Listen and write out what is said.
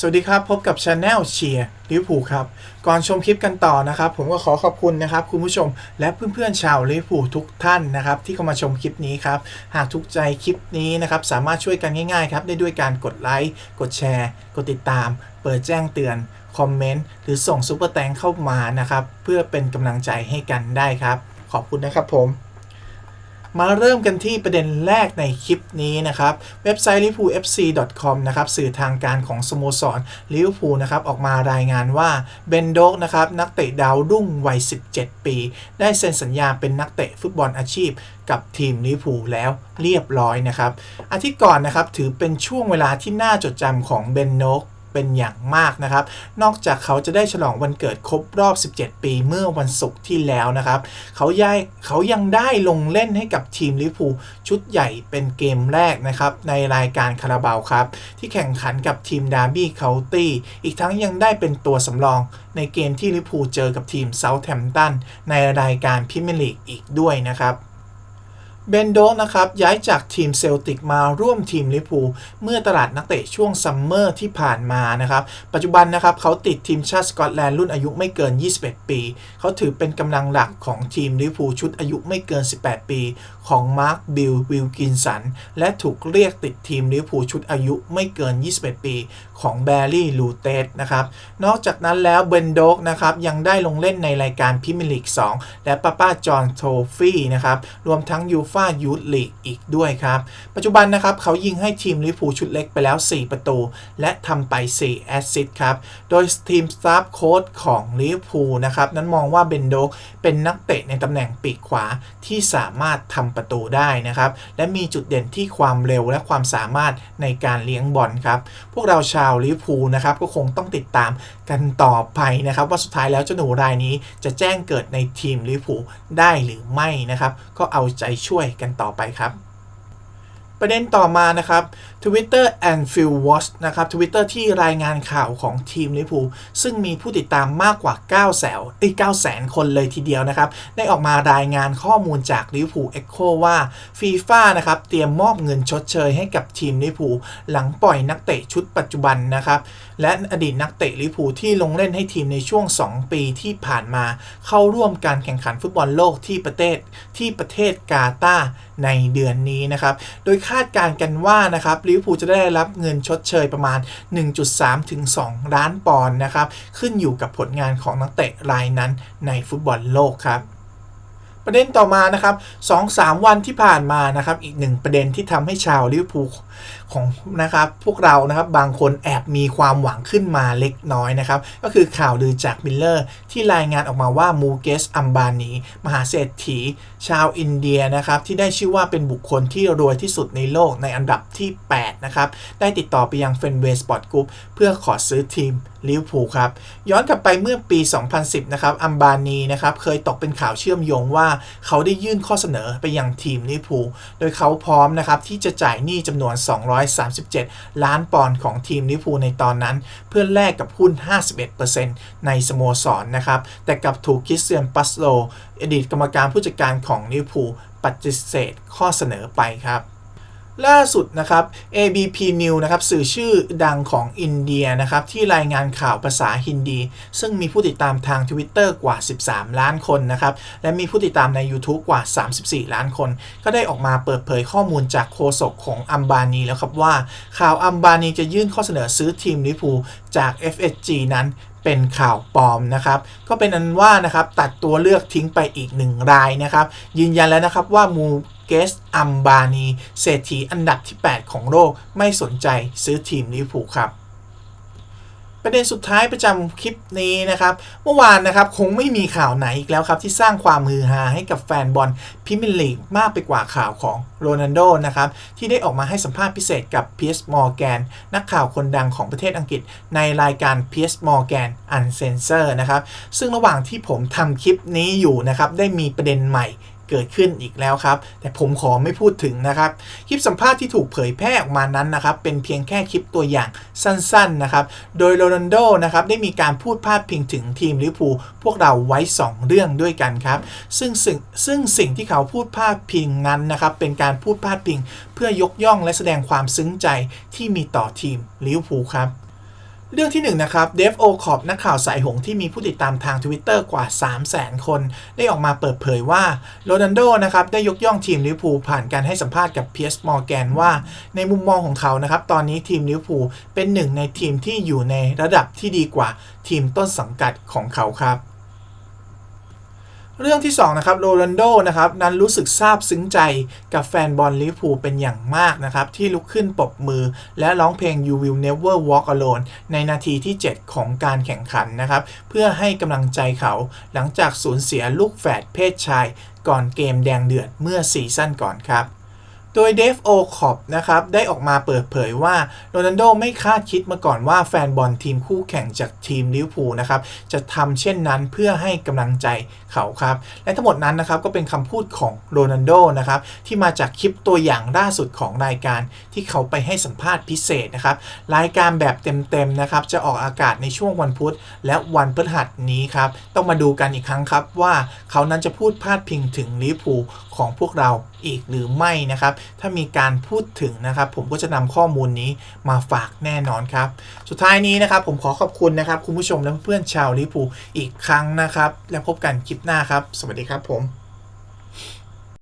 สวัสดีครับ พบกับช anel เชียร์ลิเวอร์พูลครับ ก่อนชมคลิปกันต่อนะครับ ผมก็ขอขอบคุณนะครับ คุณผู้ชมและเพื่อนๆชาวลิเวอร์พูลทุกท่านนะครับ ที่เข้ามาชมคลิปนี้ครับ หากทุกใจคลิปนี้นะครับ สามารถช่วยกันง่ายๆครับได้ด้วยการกดไลค์กดแชร์ กดติดตาม เปิดแจ้งเตือนคอมเมนต์หรือส่งซุปเปอร์แตงเข้ามานะครับเพื่อเป็นกำลังใจให้กันได้ครับ ขอบคุณนะครับผม มาเริ่มกันที่ประเด็นแรกในคลิปนี้นะครับเว็บไซต์ liverpoolfc.com นะครับสื่อทางการของสโมสรลิเวอร์พูลนะครับออกมารายงานว่าเบนโดกนะครับนักเตะดาวรุ่งวัย 17 ปี ได้เซ็นสัญญาเป็นนักเตะฟุตบอลอาชีพกับทีมลิเวอร์พูลแล้วเรียบร้อยนะครับอาทิตย์ก่อนนะครับถือเป็นช่วงเวลาที่น่าจดจำของเบนโดก เป็นอย่างมากนะครับ นอกจากเขาจะได้ฉลองวันเกิดครบรอบ 17 ปีเมื่อวันศุกร์ที่แล้วนะครับ เขาย้ายเขายังได้ลงเล่นให้กับทีมลิเวอร์พูลชุดใหญ่เป็นเกมแรกนะครับในรายการคาราบาวครับ ที่แข่งขันกับทีมดาร์บี้เคาน์ตี้อีกทั้งยังได้เป็นตัวสำรองในเกมที่ลิเวอร์พูลเจอกับทีมเซาท์แฮมป์ตันในรายการพรีเมียร์ลีกอีกด้วยนะครับ เบนโดกนะครับย้ายจากทีมเซลติกมาร่วมทีมลิเวอร์พูเมื่อตลาดนักเตะช่วงซัมเมอร์ที่ผ่านมานะครับปัจจุบันนะครับเขาติดทีมชาติสกอตแลนด์รุ่นอายุไม่เกิน 21 ปี เขาถือเป็นกำลังหลักของทีมลิเวอร์พูชุดอายุไม่เกิน 18 ปี ของมาร์คบิลวิลกินสันและถูกเรียกติดทีมลิเวอร์พูชุดอายุไม่เกิน 21 ปี ของแบร์รี่ลูเตสนะครับนอกจากนั้นแล้วเบนโดกนะครับยังได้ลงเล่นในรายการพรีเมียร์ลีก2 และป้าป้าจอห์นโทฟี่นะครับรวมทั้งยูฟายูทลีกอีกด้วยครับ ปัจจุบันนะครับเขายิงให้ทีมลิเวอร์พูลชุดเล็กไปแล้ว 4 ประตู และทำไป 4 แอสซิสต์ครับ โดยทีมสตาฟโค้ชของลิเวอร์พูลนะครับ นั้นมองว่าเบนโดกเป็นนักเตะในตำแหน่งปีกขวาที่สามารถทำประตูได้นะครับ และมีจุดเด่นที่ความเร็วและความสามารถในการเลี้ยงบอลครับ พวกเราชาวลิเวอร์พูลนะครับก็คงต้องติดตามกันต่อไปนะครับ ว่าสุดท้ายแล้วเจ้าหนูรายนี้จะแจ้งเกิดในทีมลิเวอร์พูลได้หรือไม่นะครับ ก็เอาใจช่วยกันต่อไปครับ ประเด็นต่อมานะครับ Twitter and f i e l Watch นะครับ Twitter ที่รายงานข่าวของทีมลิพูซึ่งมีผู้ติดตามมากกว่า 9 แสนเอ้ย9แสนคนเลยทีเดียวนะครับ ได้ออกมารายงานข้อมูลจากลิพูเอ็กโคว่าฟีฟ่านะครับ เตรียมมอบเงินชดเชยให้กับทีมลิพูหลังปล่อยนักเตะชุดปัจจุบันนะครับ และอดีตนักเตะลิพูที่ลงเล่นให้ทีมในช่วง 2 ปีที่ผ่านมา เข้าร่วมการแข่งขันฟุตบอลโลกที่ประเทศที่ประเทศกาตาร์ในเดือนนี้นะครับ โดยคาดการณ์กันว่านะครับลิเวอร์พูลจะได้รับเงินชดเชยประมาณ 1.3 ถึง 2 ล้านปอนด์นะครับ ขึ้นอยู่กับผลงานของนักเตะรายนั้นในฟุตบอลโลกครับประเด็นต่อมานะครับ2-3วันที่ผ่านมานะครับ อีกหนึ่งประเด็นที่ทำให้ชาวลิเวอร์พูล ของนะครับพวกเรานะครับบางคนแอบมีความหวังขึ้นมาเล็กน้อยนะครับ ก็คือข่าวลือจากมิลเลอร์ ที่รายงานออกมาว่ามูเกสอัมบานี มหาเศรษฐี ชาวอินเดียนะครับ ที่ได้ชื่อว่าเป็นบุคคลที่รวยที่สุดในโลกในอันดับที่ 8 นะครับ ได้ติดต่อไปยังเฟนเวสปอร์ตกรุ๊ปเพื่อขอซื้อทีมลิเวอร์พูลครับ ย้อนกลับไปเมื่อปี 2010 นะครับ อัมบานีนะครับ เคยตกเป็นข่าวเชื่อมโยงว่า เขาได้ยื่นข้อเสนอไปยังทีมลิเวอร์พูล โดยเขาพร้อมนะครับที่จะจ่ายหนี้จำนวน 200 137 ล้านปอนด์ของทีมลิเวอร์พูลในตอนนั้น เพื่อแลกกับหุ้น 51%ในสโมสรนะครับ แต่กับถูกคิสเซียนปัสโลอดีตกรรมการผู้จัดการของลิเวอร์พูลปฏิเสธข้อเสนอไปครับ ล่าสุดนะครับ ABP News นะครับสื่อชื่อดังของอินเดียนะครับที่รายงานข่าวภาษาฮินดี ซึ่งมีผู้ติดตามทาง Twitter กว่า 13 ล้านคนนะครับและมีผู้ติดตามใน YouTube กว่า 34 ล้านคน ก็ได้ออกมาเปิดเผยข้อมูลจากโฆษกของอัมบานีแล้วครับว่า ข่าวอัมบานีจะยื่นข้อเสนอซื้อทีมลิพูจาก FSG นั้นเป็นข่าวปลอมนะครับ ก็เป็นอันว่านะครับตัดตัวเลือกทิ้งไปอีกหนึ่งรายนะครับ ยืนยันแล้วนะครับว่ามู เกส อัมบานี เศรษฐีอันดับที่ 8 ของโลก ไม่สนใจซื้อทีมลิเวอร์พูลครับ ประเด็นสุดท้ายประจำคลิปนี้นะครับ เมื่อวานนะครับคงไม่มีข่าวไหนอีกแล้วครับ ที่สร้างความฮือฮาให้กับแฟนบอลพรีเมียร์ลีกมากไปกว่าข่าวของโรนัลโดนะครับ ที่ได้ออกมาให้สัมภาษณ์พิเศษกับ Piers Morgan นักข่าวคนดังของประเทศอังกฤษ ในรายการ Piers Morgan Uncensored นะครับ ซึ่งระหว่างที่ผมทำคลิปนี้อยู่นะครับ ได้มีประเด็นใหม่ เกิดขึ้นอีกแล้วครับ แต่ผมขอไม่พูดถึงนะครับ คลิปสัมภาษณ์ที่ถูกเผยแพร่ออกมานั้นนะครับ เป็นเพียงแค่คลิปตัวอย่างสั้นๆนะครับ โดยโรนัลโดนะครับได้มีการพูดพาดพิงถึงทีมลิเวอร์พูลพวกเราไว้ 2 เรื่องด้วยกันครับ ซึ่งสิ่งซึ่งสิ่งที่เขาพูดพาดพิงนั้นนะครับเป็นการพูดพาดพิง เพื่อยกย่องและแสดงความซึ้งใจที่มีต่อทีมลิเวอร์พูลครับ เรื่องที่1นงนะครับ เดฟโอคอปนักข่าวสายหงที่มีผู้ติดตามทาง Twitter กว่า 3 0 0 0 0 0 คน ได้ออกมาเปิดเผยว่าโรนันโดนะครับ ได้ยกย่องทีมลิเวอร์พูลผ่านการให้สัมภาษณ์กับเพียสมอร์แกนว่า ในมุมมองของเขานะครับ ตอนนี้ทีมลิเวอร์พูลเป็นหนึ่งในทีมที่อยู่ในระดับที่ดีกว่าทีมต้นสังกัดของเขาครับ เรื่องที่2นะครับโรนัลโดนะครับนั้นรู้สึกซาบซึ้งใจกับแฟนบอลลิเวอร์พูลเป็นอย่างมากนะครับ ที่ลุกขึ้นปรบมือ และร้องเพลง You Will Never Walk Alone ในนาทีที่ 7 ของการแข่งขันนะครับ เพื่อให้กำลังใจเขาหลังจากสูญเสียลูกแฝดเพศชาย ก่อนเกมแดงเดือดเมื่อซีซั่นก่อนครับ โดยเดฟโอคอปนะครับได้ออกมาเปิดเผยว่าโรนัลโดไม่คาดคิดมาก่อนว่าแฟนบอลทีมคู่แข่งจากทีมลิเวอร์พูลนะครับจะทำเช่นนั้นเพื่อให้กำลังใจเขาครับ และทั้งหมดนั้นนะครับก็เป็นคำพูดของโรนัลโดนะครับที่มาจากคลิปตัวอย่างล่าสุดของรายการที่เขาไปให้สัมภาษณ์พิเศษนะครับรายการแบบเต็มๆนะครับจะออกอากาศในช่วงวันพุธ และวันพฤหัสนี้ครับต้องมาดูกันอีกครั้งครับว่าเขานั้นจะพูดพาดพิงถึงลิเวอร์พูลของพวกเราอีกหรือไม่นะครับ ถ้ามีการพูดถึงนะครับ ผมก็จะนำข้อมูลนี้มาฝากแน่นอนครับ สุดท้ายนี้นะครับ ผมขอขอบคุณนะครับ คุณผู้ชมและเพื่อนชาวลิปูอีกครั้งนะครับ แล้วพบกันคลิปหน้าครับ สวัสดีครับผม